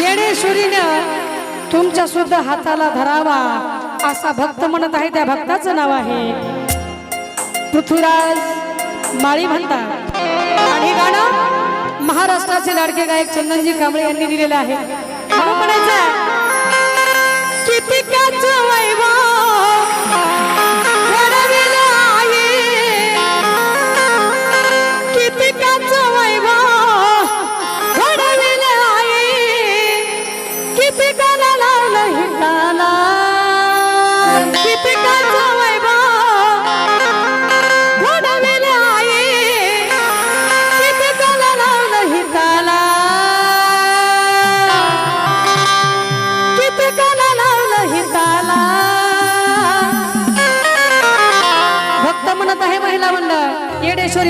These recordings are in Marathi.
येणेश्वरीनं तुमच्या सुद्धा हाताला धरावा असा भक्त म्हणत आहे त्या भक्ताचं नाव आहे. पृथ्वीराज माळी म्हणतात. आणि गाणं महाराष्ट्राचे लाडके गायक चंदनजी कांबळे यांनी दिलेलं आहे. किती वैभव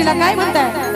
मुलीला काय म्हणताय?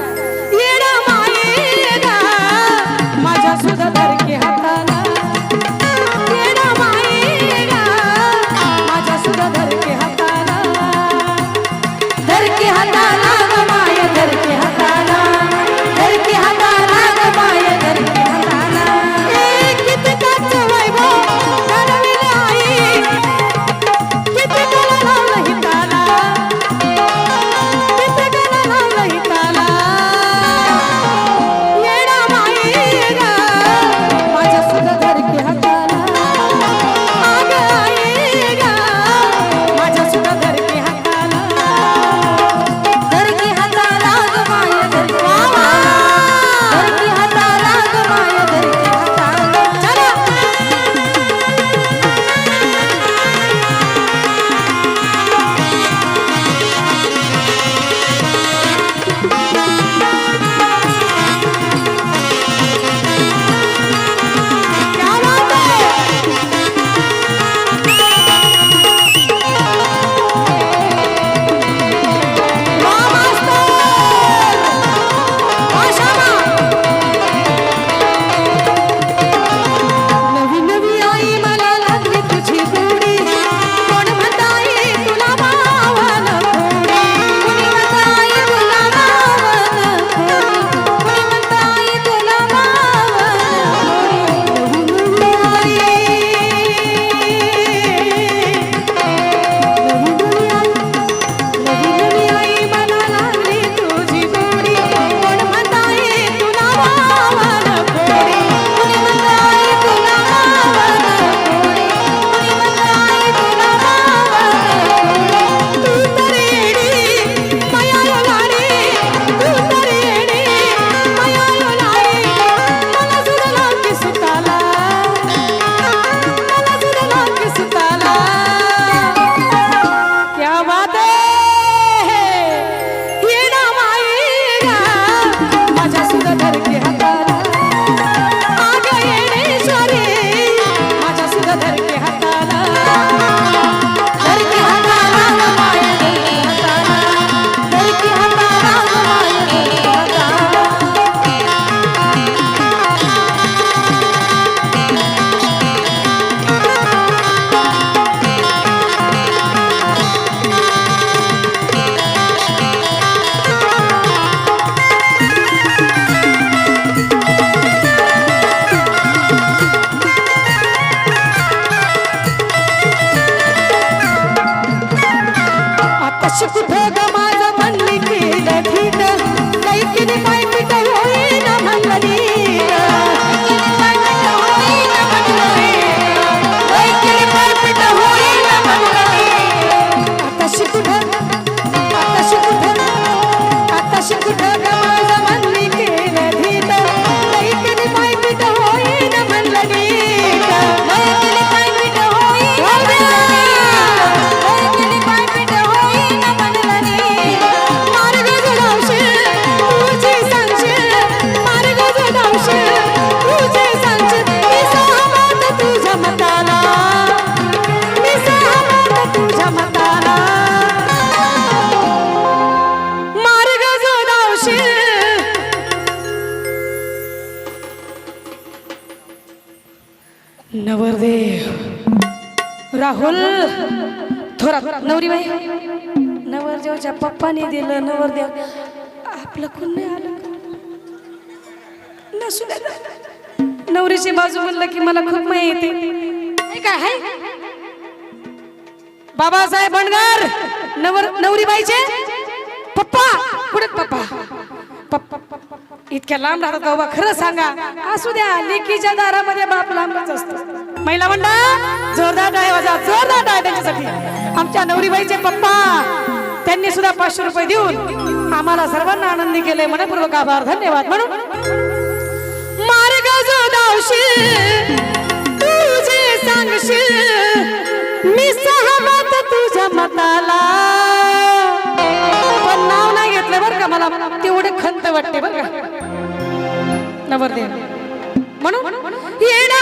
আশিক ভেগম राहुल थोरात नवरी बाई नवरदेवच्या पप्पाने दिलं नवरदेव. आपलं कोण नाही आलं? नसू नवरीची बाजू म्हणलं की मला खूप माहिती येते काय बाबासाहेब बनगार नवर नवरी बाईचे पप्पा. कुठे पप्पा? इतक्या लांब राहतात का बाबा खरं सांगा. असू द्या लेकीच्या दारामध्ये बाप लांबच असतो. महिला मंडळ जोरदार टाळ्या वाजा जोरदार टाळ्या त्यांच्यासाठी. आमच्या नवरीबाईचे पप्पा त्यांनी सुद्धा पाचशे रुपये देऊन आम्हाला सर्वांना आनंदी केले. मनपूर्वक आभार धन्यवाद. म्हणून मार्ग जो धावशील तुझे सांगशील मी सहा ¿Qué es eso?